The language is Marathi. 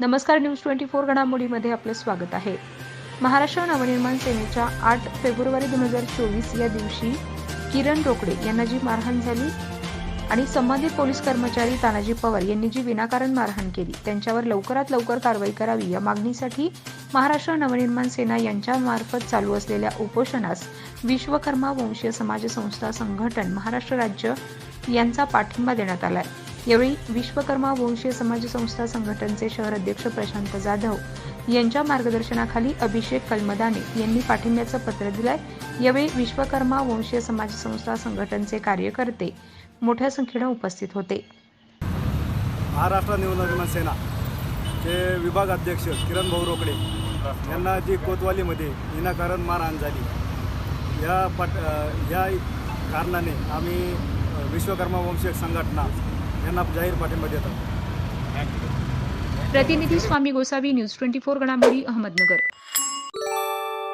नमस्कार न्यूज ट्वेंटी फोर घडामोडीमध्ये आपलं स्वागत आहे. महाराष्ट्र नवनिर्माण सेनेच्या आठ फेब्रुवारी दोन हजार चोवीस या दिवशी किरण रोकडे यांना जी मारहाण झाली आणि संबंधित पोलीस कर्मचारी तानाजी पवार यांनी जी विनाकारण मारहाण केली त्यांच्यावर लवकरात लवकर कारवाई करावी या मागणीसाठी महाराष्ट्र नवनिर्माण सेना यांच्यामार्फत चालू असलेल्या उपोषणास विश्वकर्मा वंशीय समाज संस्था संघटन महाराष्ट्र राज्य यांचा पाठिंबा देण्यात आला आहे यावेळी विश्वकर्मा वंशीय समाज संस्था संघटनचे शहर अध्यक्ष प्रशांत जाधव यांच्या मार्गदर्शनाखाली अभिषेक कलमदाने यांनी पाठिंब्याचं पत्र दिलंय. यावेळी विश्वकर्मा वंशीय समाज संस्था संघटनचे कार्यकर्ते मोठ्या संख्येनं उपस्थित होते. महाराष्ट्र नवनिर्माण सेना चे विभाग अध्यक्ष किरण भाऊ रोकडे यांना जी कोतवालीमध्ये विनाकारण मारहाण झाली या पट या कारणाने आम्ही विश्वकर्मा वंशीय संघटना यांना जाहीर पाठिंबा देतात. प्रतिनिधी Swami Gosavi news twenty four घडामोडी अहमदनगर.